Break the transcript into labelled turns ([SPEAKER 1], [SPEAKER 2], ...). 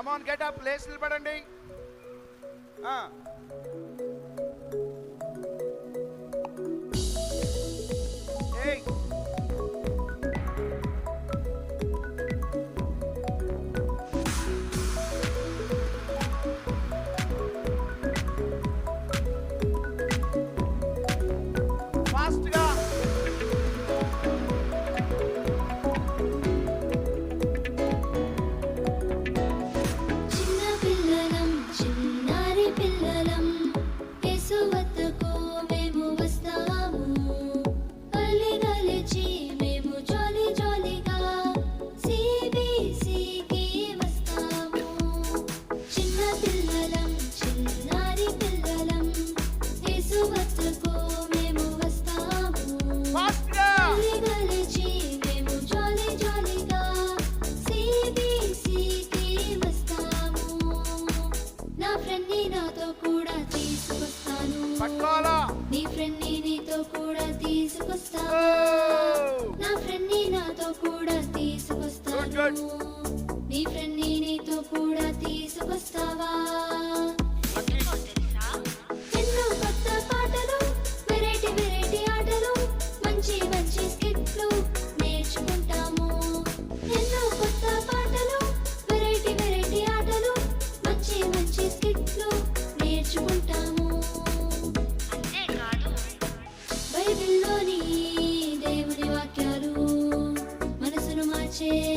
[SPEAKER 1] Come on get up లేచి నిలబడండి
[SPEAKER 2] నాతో కూడా తీసుకొస్తాను. నీ ఫ్రెండ్ నీతో కూడా తీసుకొస్తాను. నా ఫ్రెండ్ నాతో కూడా తీసుకొస్తాను. నీ ఫ్రెండ్ నీతో కూడా తీసుకొస్తావా? ఎన్నో కొత్త పాటలు వెరైటీ వెరైటీ ఆటలు మంచి మంచి 七